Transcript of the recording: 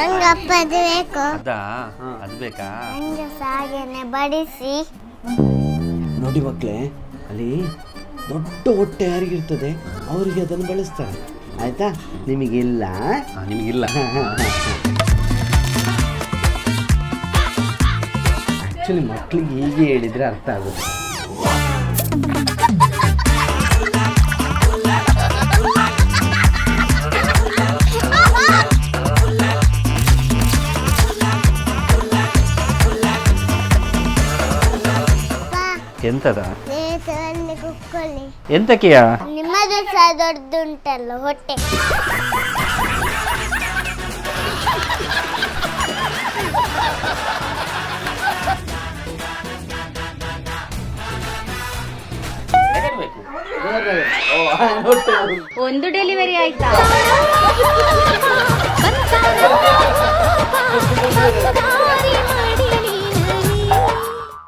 ಅದು ಬೇಕು. ಅದಾ? ಅದು ಬೇಕಾ? ನಂಗೆ ಸಾಗೇನೆ ಬಡಿಸಿ. ನೋಡಿ ಮಕ್ಕಳೇ ಅಲ್ಲಿ ದೊಡ್ಡ ಹೊಟ್ಟೆ ಯಾರಿಗಿರ್ತದೆ ಅವರಿಗೆ ಅದನ್ನು ಬಳಸ್ತಾರೆ. ಆಯ್ತಾ? ನಿಮಗಿಲ್ಲ? ನಿಮಗಿಲ್ಲ. ಆ್ಯಕ್ಚುಲಿ ಮಕ್ಕಳಿಗೆ ಹೀಗೆ ಹೇಳಿದರೆ ಅರ್ಥ ಆಗುತ್ತೆ. ಎಂತದ ನೇತರಲ್ಲಿ ಕುಕ್ಕೊಳ್ಳಿ ಎಂತಕ್ಕೆಯಾ ನಿಮ್ಮದು ಸಹ ದೊಡ್ಡದುಂಟಲ್ಲ ಹೊಟ್ಟೆ ಒಂದು ಡೆಲಿವರಿ ಆಯ್ತಾ